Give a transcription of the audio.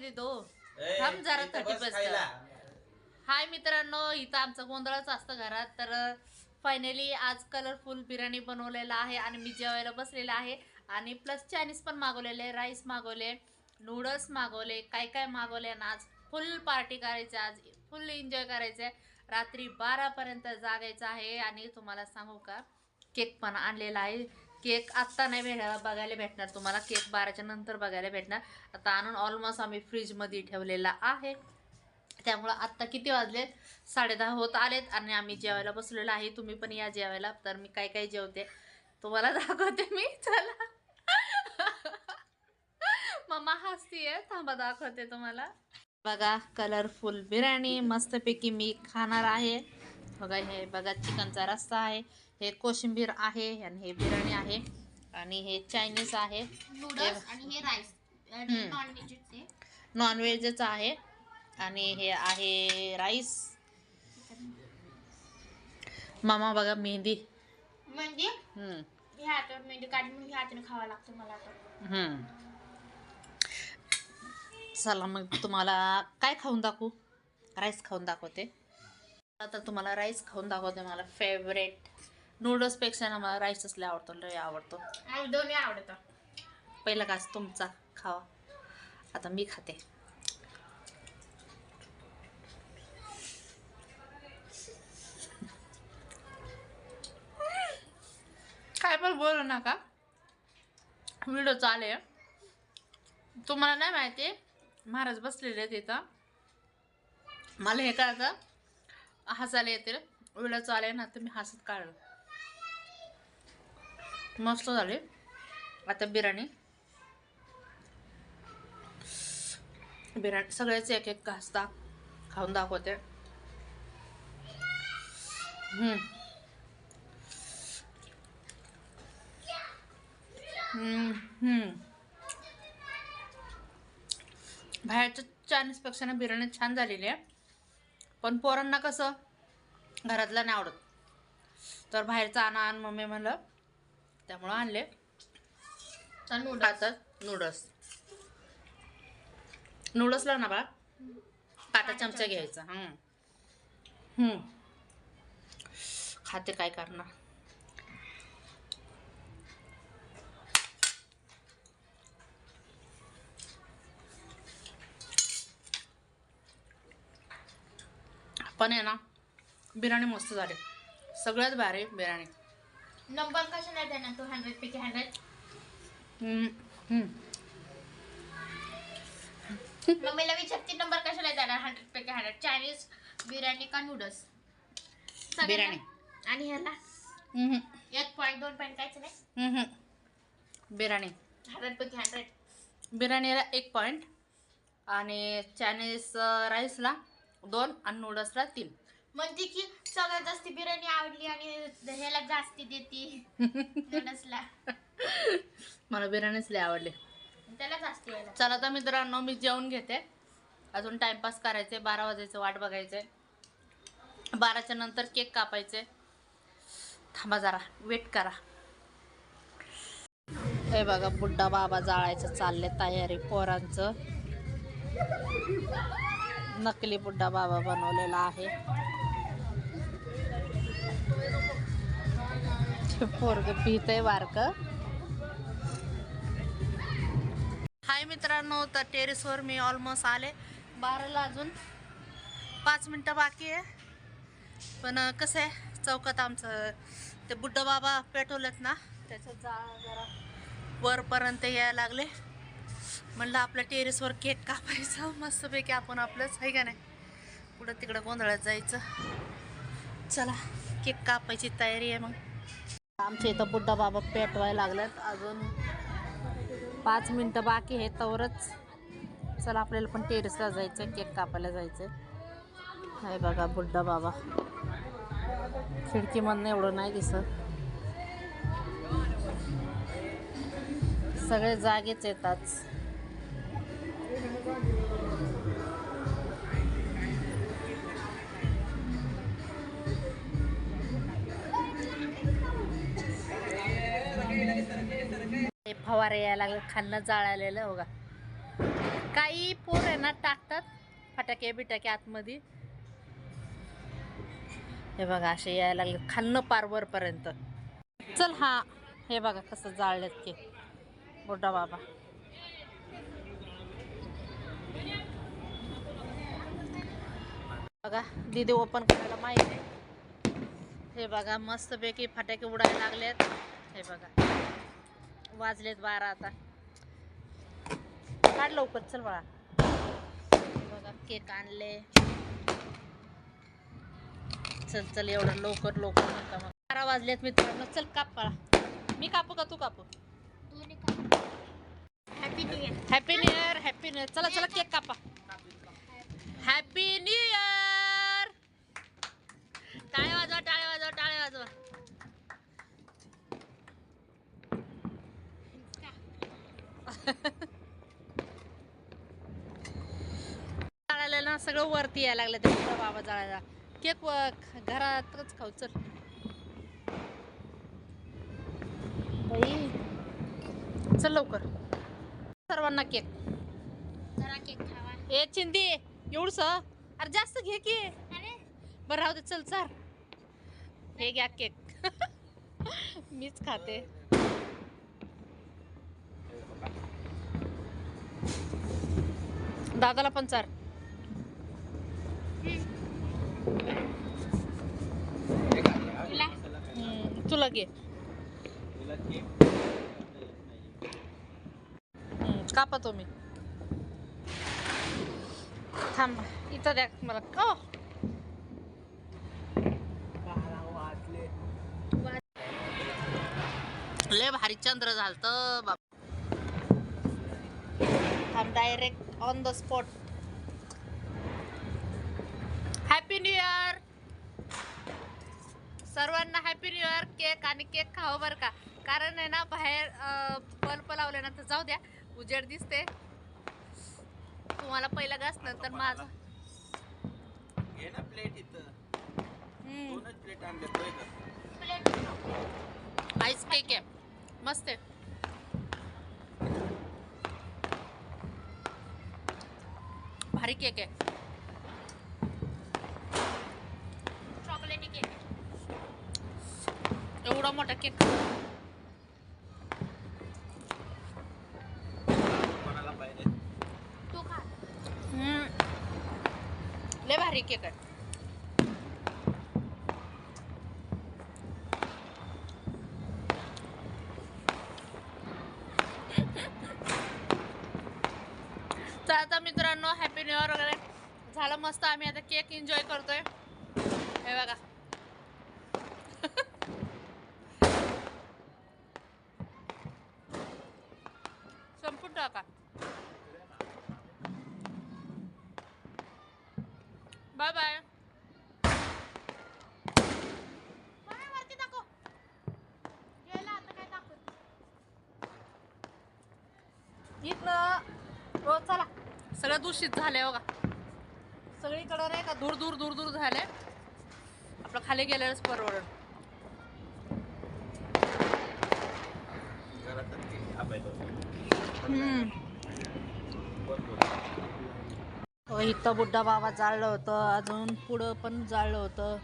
दे तो. ए, थांब जरा थर्टी खायला. हाय मित्रांनो इथं आमचं गोंधळच असतं घरात. तर फायनली आज कलरफुल बिर्याणी बनवलेला आहे आणि मी जेवायला बसलेला आहे. आणि प्लस चायनीज पण मागवलेले राईस मागवले नूडल्स मागवले काय काय मागवले आणि आज फुल पार्टी करायची आज फुल एन्जॉय करायचं आहे. रात्री बारापर्यंत जागायचं आहे आणि तुम्हाला सांगू का? केक पण आणलेला आहे. केक आत्ता नाही भेट बघायला भेटणार तुम्हाला. केक बाराच्या नंतर बघायला भेटणार. आता आणून ऑलमोस्ट आम्ही फ्रीजमध्ये ठेवलेला आहे. त्यामुळं आत्ता किती वाजलेत? साडेदहा होत आलेत आणि आम्ही जेवायला बसलेलो आहे. तुम्ही पण या जेवायला. तर मी काय काय जेवते? तुम्हाला दाखवते मी. चला. मम्मा हसतीये. थांबा दाखवते तुम्हाला. बघा कलरफुल बिर्याणी. मस्तपैकी मी खाणार आहे. बघा हे बघा चिकनचा रस्सा आहे हे कोशिंबीर आहे आणि हे बिर्याणी आहे आणि हे चायनीज आहे. हे नॉनव्हेजच आहे आणि हे आहे राईस. मामा बघा मेहंदी. म्हणजे? मेंदू काढून खावं लागतं मला. चला मग तुम्हाला काय खाऊन दाखवू? राईस खाऊन दाखवते. आता तुम्हाला राईस खाऊन दाखवते मला फेवरेट नूडल्सपेक्षा ना मला राईसच लय आवडतो लय आवडतो. दोन्ही आवडतं. पहिला घास तुमचा खावा. आता मी खाते. काय पण बोलू नका. व्हिडिओ चालेल तुम्हाला नाही माहिती महाराज बसलेले इथं. मला हे कळतं. हसायला येते. व्हिडिओ चालेल ना तर मी हसत काढलं मस्त झाले. आता बिर्याणी. बिर्याणी सगळेच एक एक घास दाख खाऊन दाखवते बाहेरच्या चायनीजपेक्षा ना बिर्याणी छान झालेली आहे. पण पोरांना कसं? घरातलं नाही आवडत. तर बाहेरचं आणा आण मम्मी म्हणलं. त्यामुळं आणले. तर नूडल्स खातात नूडल्स नूडल्सला ना बा काटा चमचा घ्यायचा. हम्म. हम्म. खाते काय करणार? पण आहे ना बिर्याणी मस्त झाली. सगळ्यात भारी बिर्याणी. नंबर कशा नाही देणार तू? हंड्रेड पैकी हंड्रेड. मम्मीला विचारते नंबर कशा नाही देणार? हंड्रेड पैकी हंड्रेड चायनीज बिर्याणी का नूडल्स बिर्याणी. आणि ह्याला. एक पॉईंट दोन पॉईंट कायच नाही. बिर्याणी. हंड्रेड पैकी हंड्रेड बिर्याणीला एक पॉईंट आणि चायनीज राईसला दोन आणि नूडल्सला तीन. म्हणते की सगळ्यात जास्त बिर्याणी आवडली आणि ह्याला जास्ती देते. नूडल्सला मला बिर्याणीच लय आवडली. त्याला जास्ती यायला. चला तर मित्रांनो मी जेवून घेते. अजून टाइमपास करायचे बारा वाजायचं वाट बघायचे. बाराच्या नंतर केक कापायचे. थांबा जरा वेट करा. हे बघा बुड्डा बाबा जाळायचं चालले तयारी पोरांचं. नकली बुड्डा बाबा बनवलेला आहे. पोरग भीत आहे बारक हाय मित्रांनो तर टेरेसवर मी ऑलमोस्ट आले. बाराला अजून पाच मिनटं बाकी आहे. पण कसं आहे? चौकात आमचं ते बुड्डा बाबा पेटवलेत ना त्याच्यात जा जरा वरपर्यंत यायला लागले. म्हणलं आपल्या टेरेसवर केक कापायचा. मस्तपैकी आपण आपलंच आहे का नाही? कुठं तिकडं गोंधळात जायचं. चला केक कापायची तयारी आहे मग. आमच्या इथं बुड्डा बाबा पेटवायला लागल्यात अजून पाच मिनटं बाकी आहे तवरच. चला आपल्याला पण टेरेसला जायचं केक कापायला जायचं आहे बघा बुड्डा बाबा. खिडकीमधनं एवढं नाही दिसत. सगळे जागेच येतात फवारे यायला लागलं खाल्लं जाळालेलं बघा. काही पोर आहे ना टाकतात फटाके बिटाके आतमध्ये. हे बघा असे यायला लागले खालनं पारवरपर्यंत चल हा हे बघा कसं जाळलेत की मोठा बाबा. बघा दीदी ओपन करायला माहिती आहे. हे बघा मस्तपैकी फटाके उडायला लागलेत. हे बघा वाजलेत बारा आता. काढ लवकर चल बाळा. बघा केक आणले. चल चल एवढं लवकर लवकर नका मग. बारा वाजलेत मित्रांनो चल काप बाळा. मी कापू का तू कापू? Happy new year happy new year happy new year चला चला केक कापा. हॅपी न्यू इयर जाळायला ना सगळं वरती यायला लागलं ते मोठा बाबा जाळायला. केक व घरातच खाऊ चल. बाई. चल लवकर. सर्वांना केक. जरा केक खावा. ए चिंदी एवढस? अरे जास्त घे की. बरं राहू दे. चल सर हे घ्या केक. मीच खाते. दादाला पण चार. तुला घे. हम्म, कापा तुम्ही. थांब इथं द्या मला. का लय भारी चंद्र झालत बाप. थांब direct on the spot happy new year सर्वांना हॅपी न्यू इयर केक आणि केक खावं बरं का. कारण आहे ना बाहेर बल्ब लावले ना तर जाऊ द्या. उजेड दिसते. तुम्हाला पहिला घास नंतर माझा. घे ना प्लेट इथं. हम्म, दोनच प्लेट आणले आईस केक आहे. मस्त आहे. भारी केक है। चॉकलेटी केक एवढा मोठा केक। तू खा। ले भारी केक आहे मस्त आम्ही आता केक एन्जॉय करतोय. हे बघा. संपून टाका बाय बाय इथनं हो चला. सगळं दूषित झालंय बघा. सगळीकडं नाही का दूर दूर दूर दूर झालंय आपलं खाली गेलेलंच. बोल, बोल. हो, इथं बुड्ढा बाबा जाळलं होतं अजून पुढं पण जाळलं होतं